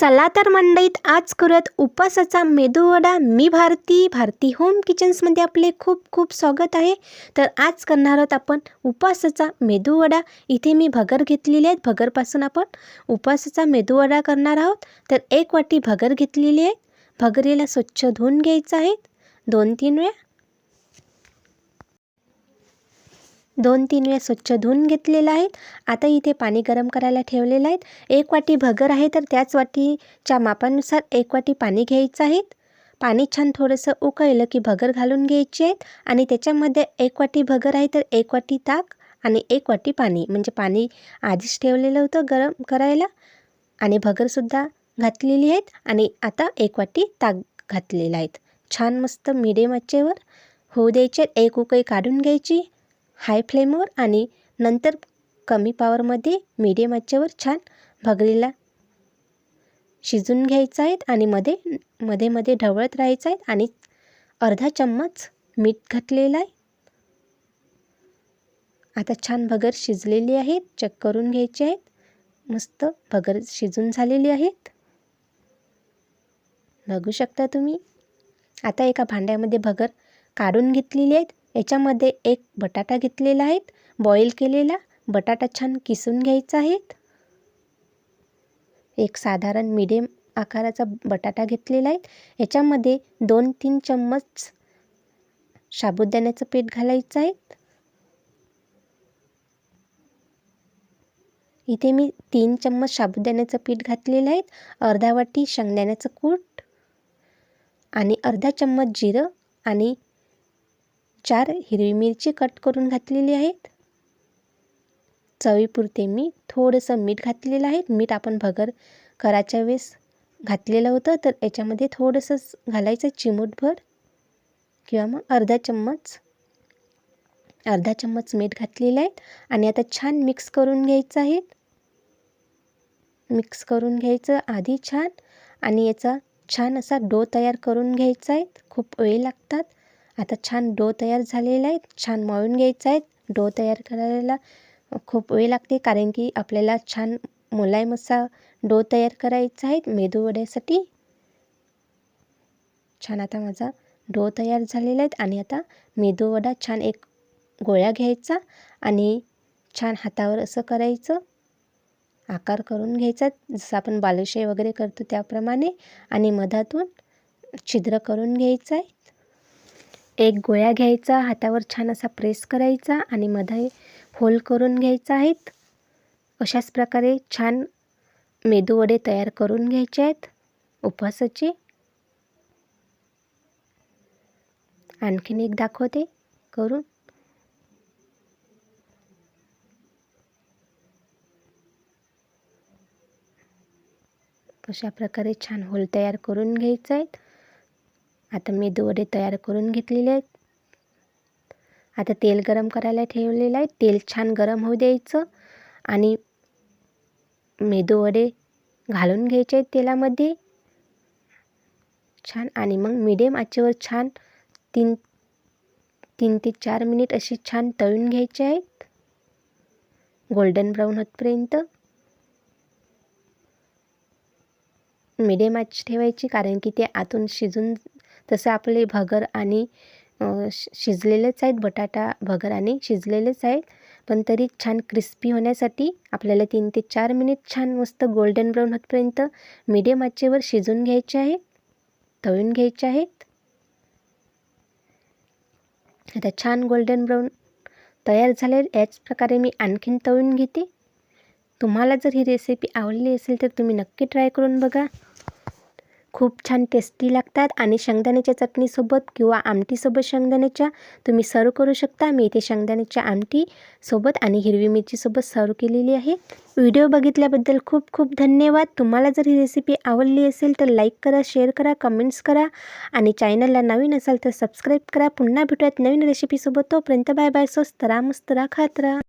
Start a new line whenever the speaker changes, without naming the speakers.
चला तर मंडईत आज करत उपासाचा मेदूवडा. मी भारती भारती होम किचन्समध्ये आपले खूप खूप स्वागत आहे. तर आज करणार आहोत आपण उपासाचा मेदूवडा. इथे मी भगर घेतलेली आहेत. भगरपासून आपण उपासाचा मेदूवडा करणार आहोत. तर एक वाटी भगर घेतलेली आहे. भगरीला स्वच्छ धुवून घ्यायचं आहे. दोन तीन वेळा. दोन तीन वेळा स्वच्छ धुवून घेतलेलं आहेत. आता इथे पाणी गरम करायला ठेवलेलं आहेत. एक वाटी भगर आहे तर त्याच वाटीच्या मापानुसार एक वाटी पाणी घ्यायचं आहे. पाणी छान थोडंसं उकळलं की भगर घालून घ्यायची आहेत. आणि त्याच्यामध्ये एक वाटी भगर आहे तर एक वाटी ताक आणि एक वाटी पाणी. म्हणजे पाणी आधीच ठेवलेलं होतं गरम करायला. आणि भगरसुद्धा घातलेली आहेत. आणि आता एक वाटी ताक घातलेलं आहेत. छान मस्त मिडियम आचेवर होऊ द्यायचे. एक उकळी काढून घ्यायची. हाय फ्लेमवर आणि नंतर कमी पावरमध्ये मीडियम आचेवर छान भगरीला शिजून घ्यायचं आहेत आणि मध्ये मध्ये मध्ये ढवळत राहायचं आहेत आणि अर्धा चम्मच मीठ घातलेलं आहे. आता छान भगर शिजलेली आहेत चेक करून घ्यायचे आहेत. मस्त भगर शिजून झालेली आहेत. बघू शकता तुम्ही. आता एका भांड्यामध्ये भगर काढून घेतलेली आहेत. याच्यामध्ये एक बटाटा घेतलेला आहे. बॉईल केलेला बटाटा छान किसून घ्यायचा आहे. एक साधारण मिडियम आकाराचा बटाटा घेतलेला आहे. याच्यामध्ये दोन तीन चम्मच साबुदाण्याचं पीठ घालायचं आहे. इथे मी तीन चम्मच साबुदाण्याचं पीठ घातलेलं आहे. अर्धा वाटी शेंगदाण्याचं कूट आणि अर्धा चम्मच जिरं आणि चार हिरवी मिरची कट करून घातलेली आहेत. चवीपुरते मी थोडंसं मीठ घातलेलं आहे. मीठ आपण भगर करायच्या वेळेस घातलेलं होतं तर याच्यामध्ये थोडंसं घालायचं चिमूटभर किंवा मग अर्धा चम्मच अर्धा चम्मच मीठ घातलेलं आहे. आणि आता छान मिक्स करून घ्यायचं आहे. मिक्स करून घ्यायचं आधी छान. आणि याचा छान असा डो तयार करून घ्यायचा आहे. खूप वेळ लागतात. आता छान डो तयार झालेला आहे छान मळून घ्यायचा आहे डो तयार करायला खूप वेळ लागते कारण की आपल्याला छान मुलायम असा डो तयार करायचा आहे मेदू वड्यासाठी. छान आता माझा डो तयार झालेला आहे आणि आता मेदू वडा छान एक गोळ्या घ्यायचा आणि छान हातावर असं करायचं. आकार करून घ्यायचा जसं आपण बालुशाही वगैरे करतो त्याप्रमाणे आणि मधातून छिद्र करून घ्यायचं आहे. एक गोळ्या घ्यायचा हातावर छान असा प्रेस करायचा आणि मध्ये होल करून घ्यायचा आहेत. अशाच प्रकारे छान मेदूवडे तयार करून घ्यायचे आहेत उपवासाचे. आणखीन एक दाखवते करून. अशा प्रकारे छान होल तयार करून घ्यायचं आहेत. आता मी वडे तयार करून घेतलेले आहेत. आता तेल गरम करायला ठेवलेलं आहे. तेल छान गरम होऊ द्यायचं आणि मेदूवडे घालून घ्यायचे आहेत तेलामध्ये. छान आणि मग मिडियम आचेवर छान तीन तीन ते चार मिनिट असे छान तळून घ्यायचे आहेत. गोल्डन ब्राऊन होतपर्यंत. मिडियम आच ठेवायची कारण की ते आतून शिजून तसं आपले भगर आणि शिजलेलेच आहेत बटाटा भगर आणि शिजलेलेच आहेत. पण तरी छान क्रिस्पी होण्यासाठी आपल्याला तीन ते चार मिनिट छान मस्त गोल्डन ब्राऊन होतपर्यंत मीडियम आचेवर शिजून घ्यायचे आहे तळून घ्यायचे आहेत. आता छान गोल्डन ब्राऊन तयार झाले याच प्रकारे मी आणखीन तळून घेते. तुम्हाला जर ही रेसिपी आवडली असेल तर तुम्ही नक्की ट्राय करून बघा. खूप छान टेस्टी लागतात. आणि शेंगदाण्याच्या चटणीसोबत किंवा आमटीसोबत शेंगदाण्याच्या तुम्ही सर्व करू शकता. मी इथे शेंगदाण्याच्या आमटी सोबत आणि हिरवी मिरचीसोबत सर्व केलेली आहे. व्हिडिओ बघितल्याबद्दल खूप खूप धन्यवाद. तुम्हाला जर ही रेसिपी आवडली असेल तर लाईक करा शेअर करा कमेंट्स करा. आणि चॅनलला नवीन असाल तर सबस्क्राईब करा. पुन्हा भेटूयात नवीन रेसिपीसोबत तोपर्यंत बाय बाय स्वस्त राहा मस्त राहा खात राहा.